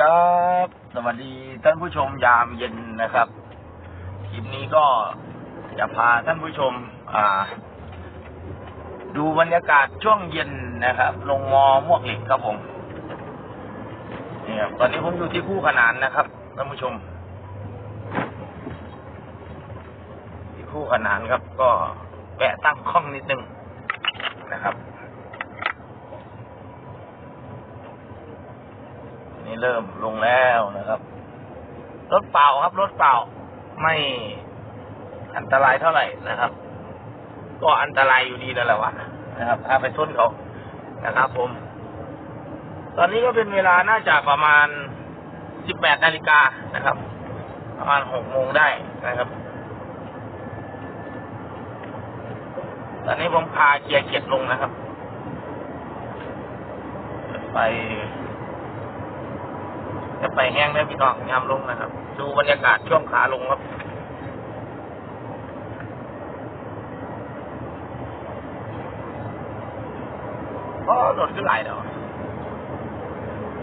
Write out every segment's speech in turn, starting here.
ครับ สวัสดีท่านผู้ชมยามเย็นนะครับ คลิปนี้ก็จะพาท่านผู้ชม อ่า ดูบรรยากาศช่วงเย็นนะครับ ลงมอมวกเหล็กครับผมเนี่ครับตอนนี้ผมอยู่ที่คู่ขนานนะครับท่านผู้ชม ที่คู่ขนานครับ ก็แวะตั้งกล้องนิดนึงนะครับ เริ่มลงแล้วนะครับ รถเปล่าครับ รถเปล่าไม่อันตรายเท่าไหร่นะครับ ก็อันตรายอยู่ดีนั่นแหละวะนะครับถ้าไปชนเขานะครับ ผม ตอนนี้ก็เป็นเวลาน่าจะประมาณสิบแปดนาฬิกานะครับ ประมาณหกโมงได้นะครับ ตอนนี้ผมพาเกียร์เกียรลงนะครับ ไป จะไปแห้งได้พี่น้องยามลงนะครับ ดูบรรยากาศช่วงขาลงครับก็รถขึ้นหลายเนาะ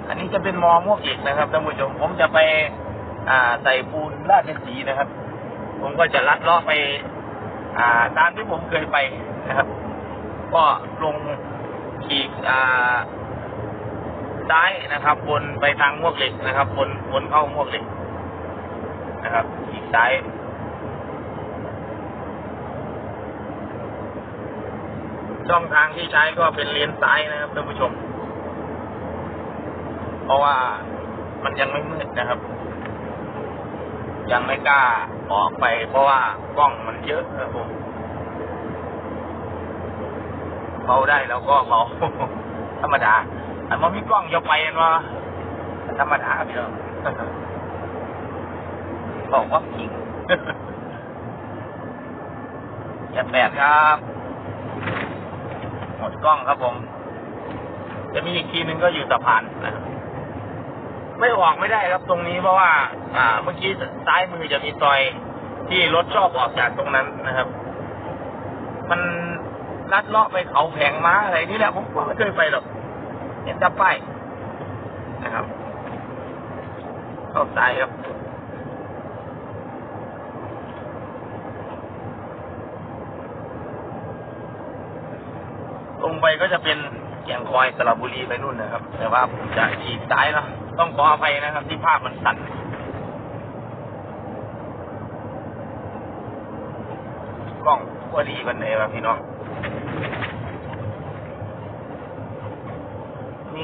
อันนี้จะเป็นมอม่วงอีกนะครับท่านผู้ชมผมจะไป อ่าใส่ปูนราดสีนะครับ ผมก็จะลัดเลาะไป อ่า ตามที่ผมเคยไปนะครับ ก็ลงขีกอ่า ซ้ายนะครับบนไปทางมวกเหล็กนะครับบนบนเข้ามวกเหล็กนะครับอีกซ้ายช่องทางที่ใช้ก็เป็นเลนซ้ายนะครับท่านผู้ชม เพราะว่ามันยังไม่มืดนะครับ ยังไม่กล้าออกไป เพราะว่ากล้องมันเยอะนะครับผมเบาได้แล้วก็เบาธรรมดา อันมันมีกล้องอยกไปอันว่าธรรมดาพี่น้องบอกว่าจริงอย่าแปดครับ หมดกล้องครับผม จะมีอีกทีหนึ่งก็อยู่สะพานนะครับไม่ออกไม่ได้ครับตรงนี้เพราะว่า อ่า เมื่อกี้ซ้ายมือจะมีซอยที่รถชอบออกจากตรงนั้นนะครับ มันลัดเลาะไปเขาแผงม้าอะไรนี่แหละผมก็ไม่เคยไปหรอก เห็นแต่ป้ายนะครับเข้าใจครับลงไปก็จะเป็นแก่งคอยสระบุรีไปนู่นนะครับ แต่ว่าผมจะฉีกซ้ายเนาะต้องขออภัยนะครับ ที่ภาพมันสั่นกล้องพอดีวันไหนวะพี่น้อง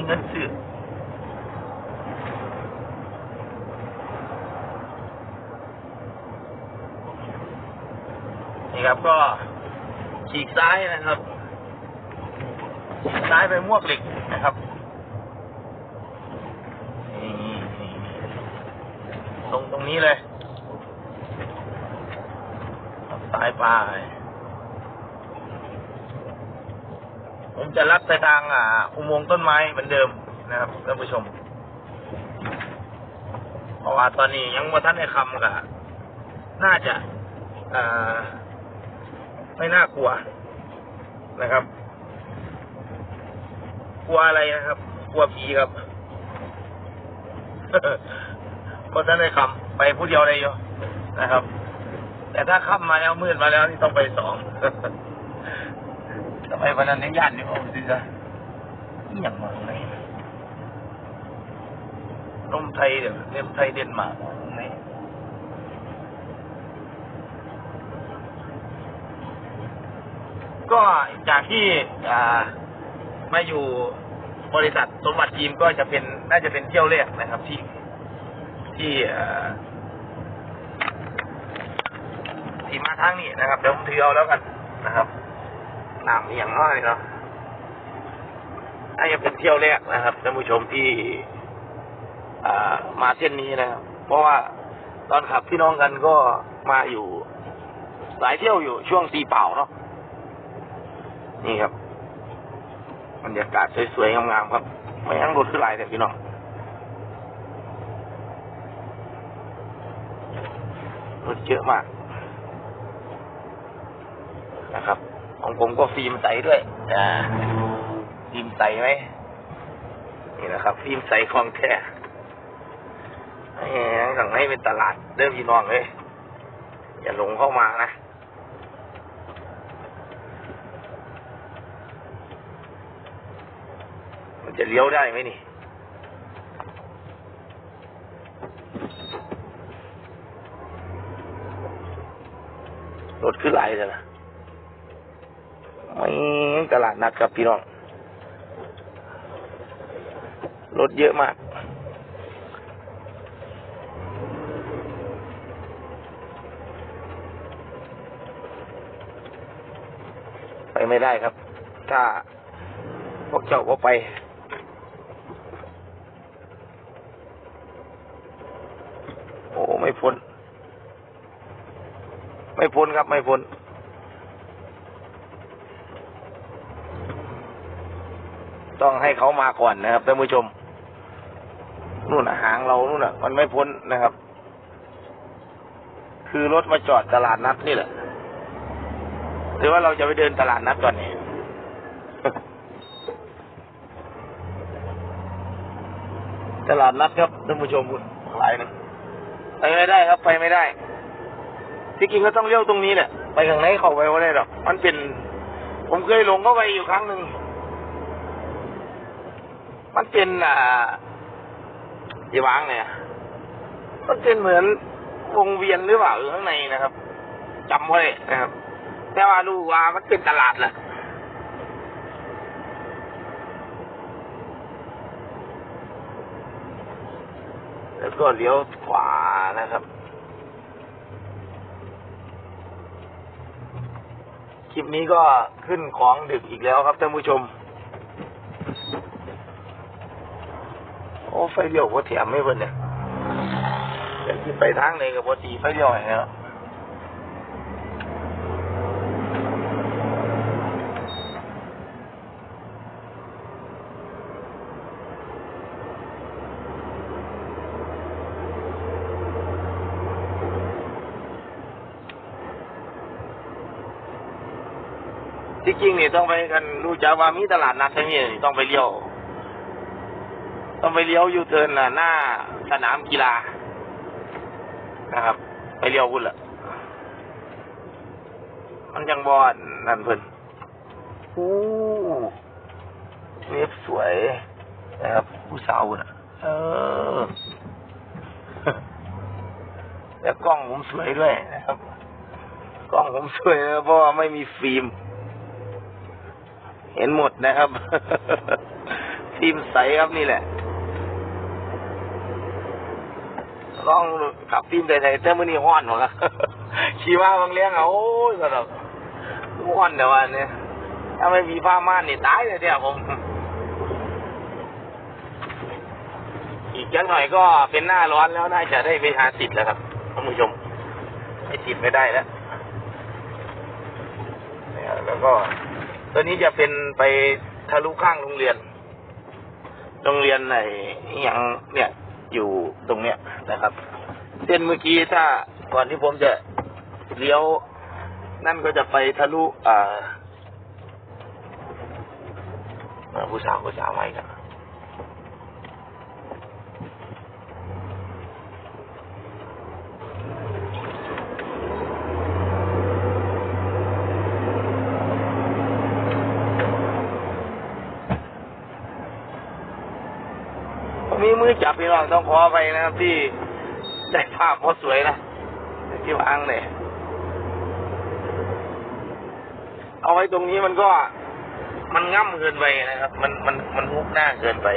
เงินซื้อนี่ครับก็ฉีกซ้ายนะครับ ฉีกซ้ายไปมวกเหล็กนะครับตรงตรงนี้เลยซ้ายไป ผมจะลัดไปทางอ่าอุโมงค์ต้นไม้เหมือนเดิมนะครับท่านผู้ชม เพราะว่าตอนนี้ยังว่าท่านในคำกับน่าจะอ่าไม่น่ากลัวนะครับ กลัวอะไรนะครับ กลัวผีครับเพราะท่านในคำไปผู้เดียวเลยอยู่นะครับ แต่ถ้าค่ำมาแล้วมืดมาแล้วนี่ต้องไปสอง ทำไมวันนั้นยังยันอยู่โอ้ดิจ้ะอย่างมาไหนนมไทยเดี๋ยวเนมไทยเดนมาร์กไหนก็จากที่อ่ามาอยู่บริษัทสมบัติทีมก็จะเป็นน่าจะเป็นเที่ยวแรกนะครับ ที่ที่อ่าที่มาทางนี้นะครับเดี๋ยวผมถือเอาแล้วกันนะครับ น้ำอย่างน้อยเนาะน่าจะเป็นเที่ยวแรกนะครับท่านผู้ชมที่ามาเส้นนี้นะครับ เพราะว่าตอนขับพี่น้องกันก็มาอยู่ หลายเที่ยวอยู่ช่วงตีเป่าเนาะนี่ครับบรรยากาศสวยๆงามๆครับ ไม่ยังรถขึ้นหลายแต่พี่น้องรถเยอะมากนะครับ ของผมก็ฟิล์มใสด้วย อ่า ฟิล์มใสไหมนี่นะครับ ฟิล์มใสของแท้แหมข้างในเป็นตลาดเดิมพี่น้องเลยอย่าหลงเข้ามานะมันจะเลี้ยวได้ไหมนี่รถขึ้นไหลเลยนะ ไม่ตลาดนัดกับพี่น้อง รถเยอะมาก ไปไม่ได้ครับ ถ้าพวกเจ้าก็ไปโอ้ไม่พ้น ไม่พ้นครับ ไม่พ้น ต้องให้เขามาก่อนนะครับท่านผู้ชมนู่นนะหางเรานู่นน่ะ มันไม่พ้นนะครับ คือรถมาจอดตลาดนัดนี่แหละหรือว่าเราจะไปเดินตลาดนัดก่อนนี่ตลาดนัดครับท่านผู้ชมคุณหลายนะไปไม่ได้ครับ ไปไม่ได้ ที่จริงก็ต้องเลี้ยวตรงนี้แหละไปข้างในเข้าไปว่าได้หรอกมันเป็น ผมเคยหลงเข้าไปอยู่ครั้งหนึ่ง มันเป็นอ่าอย่าวางเนี่ย มันเป็นเหมือนวงเวียนหรือเปล่าข้างในนะครับจำไว้นะครับ แต่ว่ารู้ว่ามันเป็นตลาดแหละแล้วก็เลี้ยวขวานะครับคลิปนี้ก็ขึ้นของดึกอีกแล้วครับท่านผู้ชม โอ้ ไฟเลี้ยวก็แถมไม่เพิ่นเนี่ยเดี๋ยวที่ไปทางไหนกับพอดีไฟเลี้ยวอย่างเงี้ยที่จริงนี่ต้องไปกันรู้จักว่ามีตลาดนัดที่นี่นี่ต้องไปเลี้ยว ต้องไปเลี้ยวยูเทิร์นน่ะหน้าสนามกีฬานะครับ ไปเลี้ยวพุ่นละมันยังบอนนั่นเพิ่นอู้เล็บสวยนะครับผู้สาวน่ะ เออ แล้วกล้องผมสวยด้วยนะครับ กล้องผมสวยนะเพราะว่าไม่มีฟิล์ม เห็นหมดนะครับ ฟิล์มใสครับนี่แหละ ลองขับฟิล์มใสๆแต่มื่อนี้ห้อนหมดครับขี่มาบางเลี้ยงเอาโอ้ยก็แบบห้อนเดี๋ยววันนี้ถ้าไม่มีผ้าม่านนี่ตายเลยเนี่ยผมอีกจังหน่อยก็เป็นหน้าร้อนแล้วน่าจะได้ไปหาติดแล้วครับท่านผู้ชมไม่ติดไม่ได้แล้วเนี่ยแล้วก็ตัวนี้จะเป็นไปทะลุข้างโรงเรียน โรงเรียนไหนอย่างเนี่ย อยู่ตรงเนี้ยนะครับ เส้นเมื่อกี้ถ้าก่อนที่ผมจะเลี้ยว นั่นก็จะไปทะลุอ่าผู้สาวผู้สาวไว้กัน มีมือจับพี่น้องต้องขอไปนะครับที่ได้ภาพเพราสวยนะที่วางเนี่ยเอาไว้ตรงนี้มันก็มันง่ำเกินไปนะครับ มันมันมันมุกหน้าเกินไป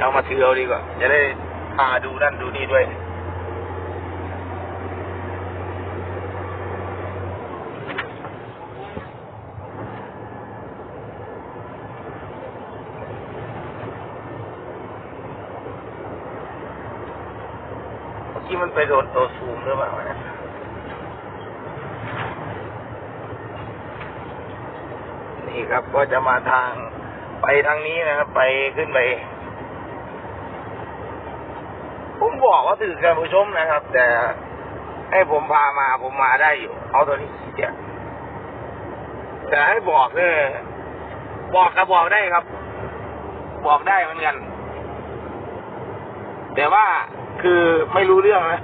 เอามาถือเอาดีกว่าจะได้พาดูนั่นดูนี่ด้วย กี้มันไปโดนตัวซูมหรือเปล่าเนี่ยนี่ครับก็จะมาทางไปทางนี้นะครับ ไปขึ้นไป ผมบอกว่าถือการผู้ชมนะครับ แต่ให้ผมพามาผมมาได้อยู่ เอาตัวนี้เกียแต่ให้บอกเนี่ยบอกก็บอกได้ครับ บอกได้เหมือนกัน แต่ว่า คือไม่รู้เรื่องนะ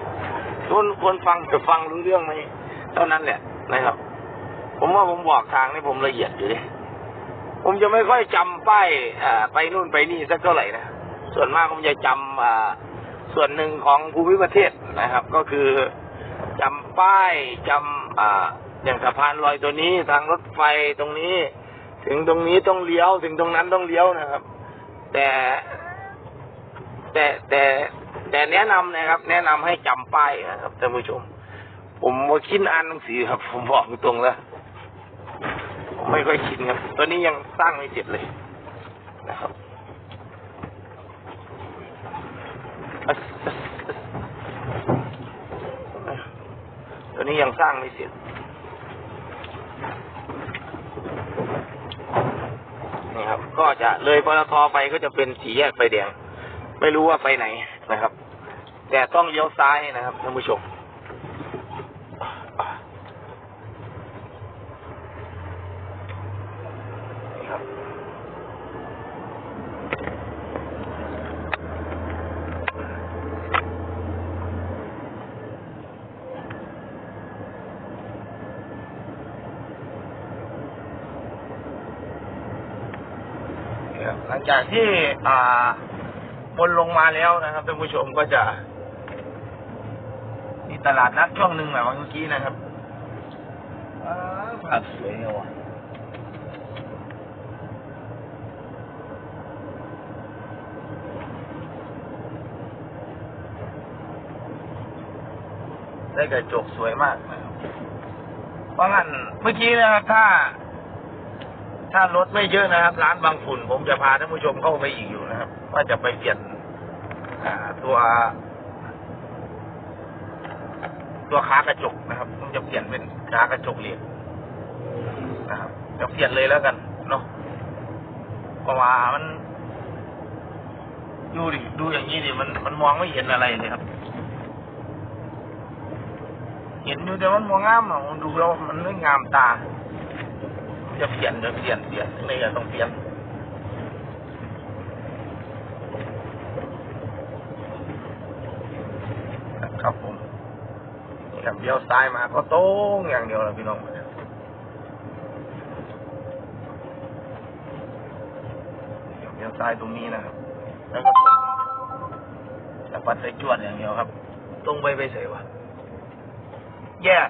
คนคนฟังจะฟังรู้เรื่องไหมเท่านั้นแหละนะครับ ผมว่าผมบอกทางนี่ผมละเอียดอยู่ดิผมจะไม่ค่อยจำป้ายไปนู่นไปนี่สักเท่าไหร่นะส่วนมากผมจะจำอ่าส่วนหนึ่งของภูมิประเทศนะครับ ก็คือจำป้ายจำออย่างสะพานลอยตัวนี้ทางรถไฟตรงนี้ ถึงตรงนี้ต้องเลี้ยว ถึงตรงนั้นต้องเลี้ยวนะครับ แต่แต่แต่ แต่แนะนำนะครับ แนะนำให้จำป้ายนะครับท่านผู้ชม ผมว่าคิดอ่านหนังสือครับ ผมบอกตรงแล้วผมไม่ค่อยชินครับตัวนี้ยังสร้างไม่เสร็จเลยนะครับตัวนี้ยังสร้างไม่เสร็จนี่ครับ ก็จะเลยปตทไปก็จะเป็นสีแยกไฟแดง ไม่รู้ว่าไปไหนนะครับ แต่ต้องเลี้ยวซ้ายนะครับท่านผู้ชมหลังจากที่อ่าบนลงมาแล้วนะครับท่านผู้ชมก็จะ มีตลาดนัดช่วงหนึ่งแบบเมื่อกี้นะครับภาพสวยเลยว่ะได้กระจกสวยมากนะครับเพราะงั้นเมื่อกี้นะครับถ้า ถ้ารถไม่เยอะนะครับ ร้านบางฝุ่น ผมจะพาท่านผู้ชมเข้าไปอีกอยู่นะครับ ว่าจะไปเปลี่ยนอ่าตัว ตัวขากระจกนะครับผมจะเปลี่ยนเป็นขากระจกเหลี่ยมนะครับจะเปลี่ยนเลยแล้วกันเนาะเพราะว่ามันดูดิดูอย่างนี้ดิมันมันมองไม่เห็นอะไรเลยครับ เห็นอยู่แต่มันมองงามอะมันดูแล้วมันไม่งามตา จะเปลี่ยนจะเปลี่ยนเปลี่ยนนี่ก็ต้องเปลี่ยนครับผมนี่ครับ เลี้ยวซ้ายมาก็ตรงอย่างเดียวเลยพี่น้องเลี้ยวซ้ายตรงนี้นะครับ แล้วก็ตรงแต่ปัดใส่จวดอย่างเดียวครับ ตรงไปไปใส่วะแยก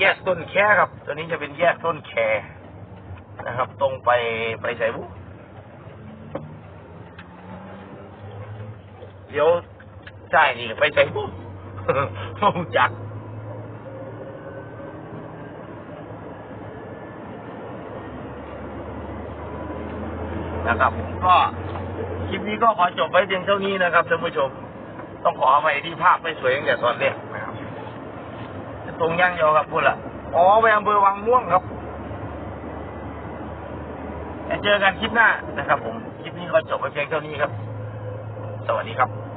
แยกต้นแค่ครับ ตัวนี้จะเป็นแยกต้นแคนะครับ ตรงไปไปใส่บุเดี๋ยวใช่นี่ไปใส่บุห้องจักร นะครับผมก็คลิปนี้ก็ขอจบไว้เพียงเท่านี้นะครับท่านผู้ชม ต้องขอไปที่ภาพไม่สวยอย่างแต่ตอนแรกนะครับตรงย่างยอครับพูดละอ๋อไปอำเภอวังม่วงครับเจอกันคลิปหน้านะครับผม คลิปนี้ก็จบไปเพียงเท่านี้ครับ สวัสดีครับ